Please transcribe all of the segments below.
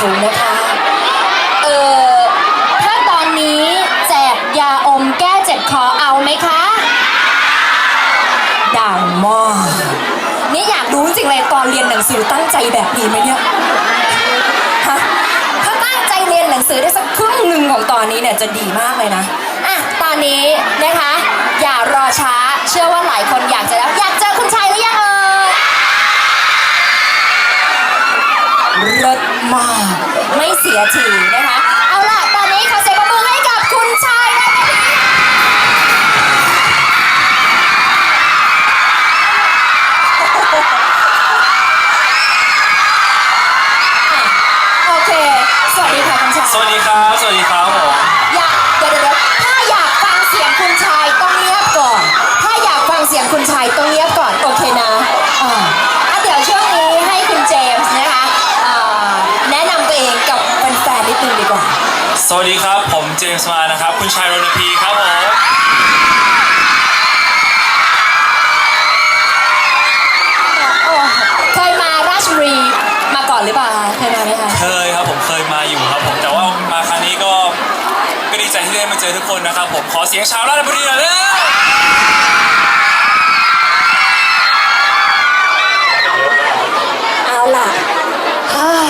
สูงนะคะ เออถ้าตอนนี้แจกยาอมแก้เจ็บคอเอาไหมคะดังมากนี่อยากรู้จริงเลยตอนเรียนหนังสือตั้งใจแบบนี้ไหมเนี่ยฮะถ้าตั้งใจเรียนหนังสือได้สักครึ่งหนึ่งของตอนนี้เนี่ยจะดีมากเลยนะอะตอนนี้นะคะ อย่ารอช้า เชื่อว่าหลายคนอยากจะแล้วอยากเจอคุณชายหรือยังเอ่ย เลิศมาก ไม่เสียทีนะคะ แฟนๆนิดนึงดีกว่า สวัสดีครับ ผมเจมส์มานะครับ คุณชายรณพีครับผม โอ้เคยมาราชบุรีมาก่อนหรือเปล่าคะเคยมาไหมคะ เคยครับผมเคยมาอยู่ครับผมแต่ว่ามาครั้งนี้ก็ก็ดีใจที่ได้มาเจอทุกคนนะครับผมขอเสียงชาวราชบุรีหน่อยเร็วเอาล่ะเฮ้ย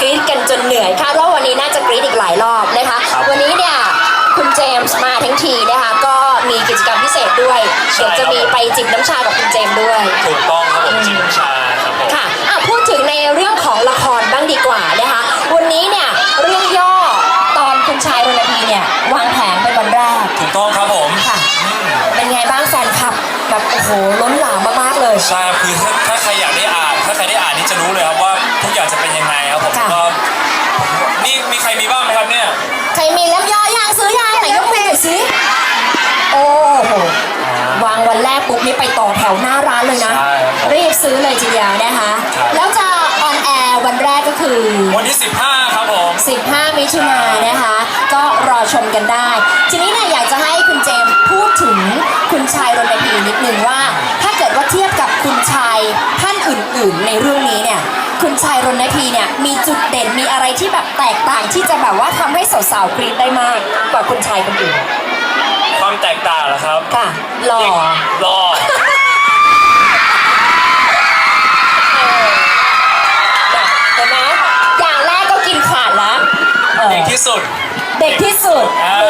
กรี๊ดกันจนเหนื่อยคาดว่าวันนี้น่าจะก รี๊ดอีกหลายรอบนะคะวันนี้เนี่ยคุณเจมส์มาทั้งทีนะคะก็มีกิจกรรมพิเศษด้วยเดี๋ยวจะมีไปจิบน้ำชากับคุณเจมส์ด้วย ถูกต้องครับผมจิมชาครับผมค่ะอะ พูดถึงในเรื่องของละครบ้างดีกว่านะคะ วันนี้เนี่ยเรื่องย่อตอนคุณชายรณพีเนี่ยวางแผนเป็นวันแรกถูกต้องครับผมค่ะเป็นไงบ้างแฟนคลับแบบโอ้โหล้นหลามมากๆเลย ใช่ครับคือถ้าถ้าใครอยากได้อ่าน ถ้าใครได้อ่านนี่จะรู้เลยครับว่าทุกอย่างจะเป็นยังไง นแรกปุ๊บนี่ไปต่อแถวหน้าร้านเลยนะ ใช่ครับรีบซื้อเลยทีเดียวนะคะครับแล้วจะออนแอร์วันแรกก็คือ วันที่ 15 ครับผม 15 มิถุนายนนะคะ ก็รอชมกันได้ ทีนี้เนี่ยอยากจะให้คุณเจมส์พูดถึงคุณชายรณพีนิดนึงว่า ถ้าเกิดว่าเทียบกับคุณชายท่านอื่นๆ ในเรื่องนี้เนี่ย คุณชายรณพีเนี่ยมีจุดเด่นมีอะไรที่แบบแตกต่างที่จะแบบว่าทำให้สาวๆกรี๊ดได้มากกว่าคุณชายคนอื่น ความแตกต่างเหรอครับค่ะหล่อ รอเห็นไหมอย่างแรกก็กินขาดละเออเด็กที่สุด เด็กที่สุดอ่าเอ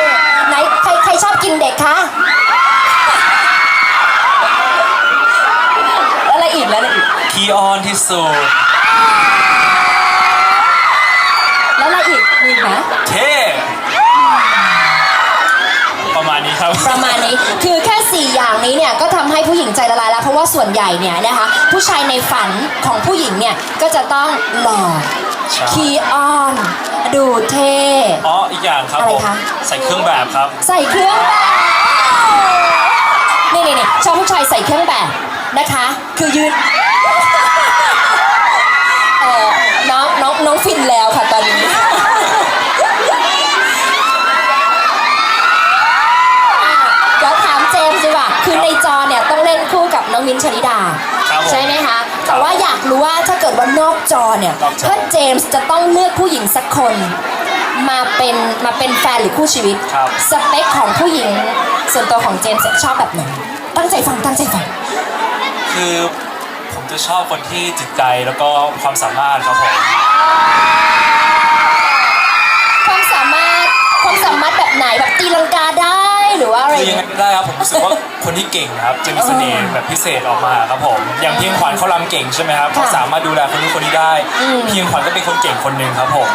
อไหนใครใครชอบกินเด็กคะแล้วอะไรอีกแล้วอะไรอีกคีออนที่สุด แล้วอะไรอีกมีอีกไหม เท่ ครับ ประมาณนี้คือแค่ 4 อย่างนี้เนี่ยก็ทำให้ผู้หญิงใจละลายแล้ว เพราะว่าส่วนใหญ่เนี่ยนะคะ ผู้ชายในฝันของผู้หญิงเนี่ยก็จะต้องหล่อใช่ คีออน ดูเท่ อ๋ออีกอย่างครับอะไรผมคะ ใส่เครื่องแบบครับ ใส่เครื่องแบบนี่นี่นี่ชอบผู้ชายใส่เครื่องแบบนะคะ คือยืนเออน้องน้องน้องฟินแล้วค่ะตอนนี้ อะเดี๋ยวถามเจมส์ดีกว่า คือในจอเนี่ยต้องเล่นคู่กับน้องมิ้นท์ชลิดา ครับผมใช่ไหมคะ แต่ว่าอยากรู้ว่าถ้าเกิดว่านอกจอเนี่ยนอกจอ ถ้าเจมส์จะต้องเลือกผู้หญิงสักคน มาเป็นมาเป็นแฟนหรือคู่ชีวิต ครับ สเปคของผู้หญิงส่วนตัวของเจมส์ชอบแบบไหนตั้งใจฟังตั้งใจฟัง คือผมจะชอบคนที่จิตใจแล้วก็ความสามารถครับผมความสามารถความสามารถแบบไหนแบบตีลังกาได้หรือว่าอะไร คือยังไงก็ได้ครับผมรู้สึกว่า คนที่เก่งครับจะมีเสน่ห์แบบพิเศษออกมาครับผมอย่างเพียงขวัญเขารำเก่งใช่ไหมครับเขาสามารถดูแลคนนู้นคนนี้ได้ เพียงขวัญก็เป็นคนเก่งคนหนึ่งครับผม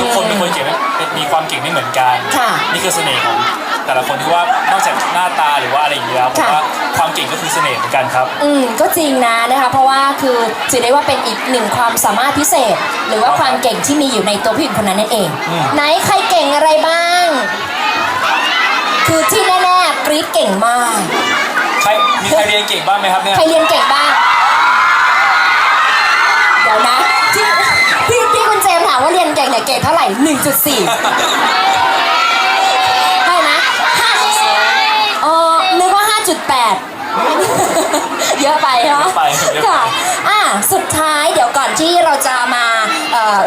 ทุกคนเป็นคนเก่งไม่มีความเก่งไม่เหมือนกันค่ะนี่คือเสน่ห์ของแต่ละคนที่ว่านอกจากหน้าตาหรือว่าอะไรอย่างเงี้ยผมค่ะว่าความเก่งก็คือเสน่ห์เหมือนกันครับ อืมก็จริงนะนะคะเพราะว่าคือถือได้ว่าเป็นอีกหนึ่งความสามารถพิเศษ หรือว่าความเก่งที่มีอยู่ในตัวผู้หญิงคนนั้นนั่นเองอืมไหนใครเก่งอะไรบ้าง คือที่แน่ๆกรี๊ ดเก่งมาก ใครมีใครเรียนเก่งบ้างไหมครับเนี่ย ใครเรียนเก่งบ้าง เดี๋ยวนะที่ที่ที่คุณเจมส์ถามว่าเรียนเก่งเนี่ยเกรดเท่าไหร่ 1.4เท่านะห้าอ๋อนึกว่า 5.8 เยอะไปเหรอเยอะไปเยอะไป ค่ะอะ สุดท้ายเดี๋ยวก่อนที่เราจะมาเอ่อ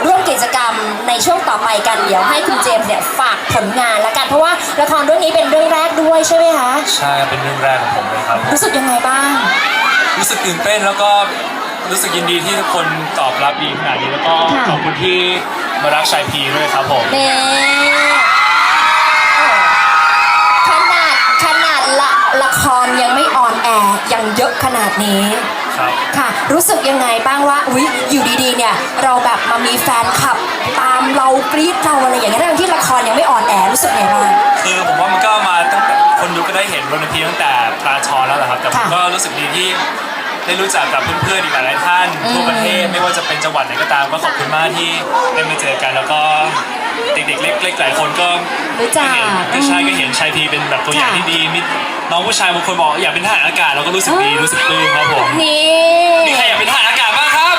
ร่วมกิจกรรมในช่วงต่อไปกันเดี๋ยวให้คุณเจมส์เนี่ยฝากผลงานละกันเพราะว่าละครเรื่องนี้เป็นเรื่องแรกด้วยใช่ไหมคะใช่เป็นเรื่องแรกของผมเลยครับ รู้สึกยังไงบ้าง รู้สึกตื่นเต้นแล้วก็รู้สึกยินดีที่ทุกคนตอบรับดีขนาดนี้แล้วก็ค่ะขอบคุณที่มารักชายพีด้วยครับผมเน่ขนาดขนาดละละครยังไม่ออนแอร์ยังเยอะขนาดนี้ ครับ ค่ะ รู้สึกยังไงบ้างว่าอุ๊ยอยู่ดีๆเนี่ย เราแบบมามีแฟนคลับ ตามเรากรี๊ดเราอะไรอย่างเงี้ยทั้งที่ละครยังไม่ออนแอร์รู้สึกไงบ้าง คือผมว่ามันก็มาตั้งแต่คนดูก็ได้เห็นรณพีตั้งแต่ปลาชอนแล้วแหละครับ แต่ผมค่ะก็รู้สึกดีที่ได้รู้จักกับเพื่อนๆอีกหลายๆท่านทั่วประเทศไม่ว่าจะเป็นจังหวัดไหนก็ตามก็ขอบคุณมากที่ได้มาเจอกันแล้วก็ เด็กๆเล็กๆหลายคนก็รู้จักเห็นพี่ชายก็เห็นชายพีเป็นแบบตัวอย่างค่ะที่ดีมีน้องผู้ชายบางคนบอกอยากเป็นทหารอากาศเราก็รู้สึกดีรู้สึกปลื้มครับผมนี่มีใครอยากเป็นทหารอากาศบ้างครับ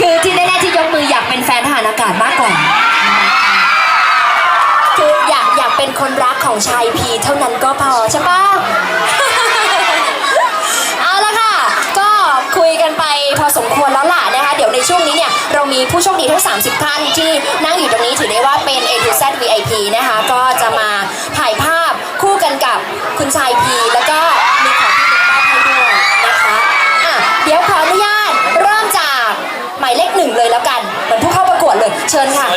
คือที่แน่ๆที่ยกมืออยากเป็นแฟนทหารอากาศมากกว่าคืออยากอยากเป็นคนรักของชายพีเท่านั้นก็พอใช่ปะ ผู้โชคดีทั้ง 30 ท่านที่นั่งอยู่ตรงนี้ถือได้ว่าเป็น a to z VIP นะคะ ก็จะมาถ่ายภาพคู่กันกับคุณชายพีแล้วก็มีของที่ติดบ้านให้ด้วยนะคะอะเดี๋ยวขออนุญาตเริ่มจากหมายเลขหนึ่งเลยแล้วกันเหมือนผู้เข้าประกวดเลยเชิญค่ะ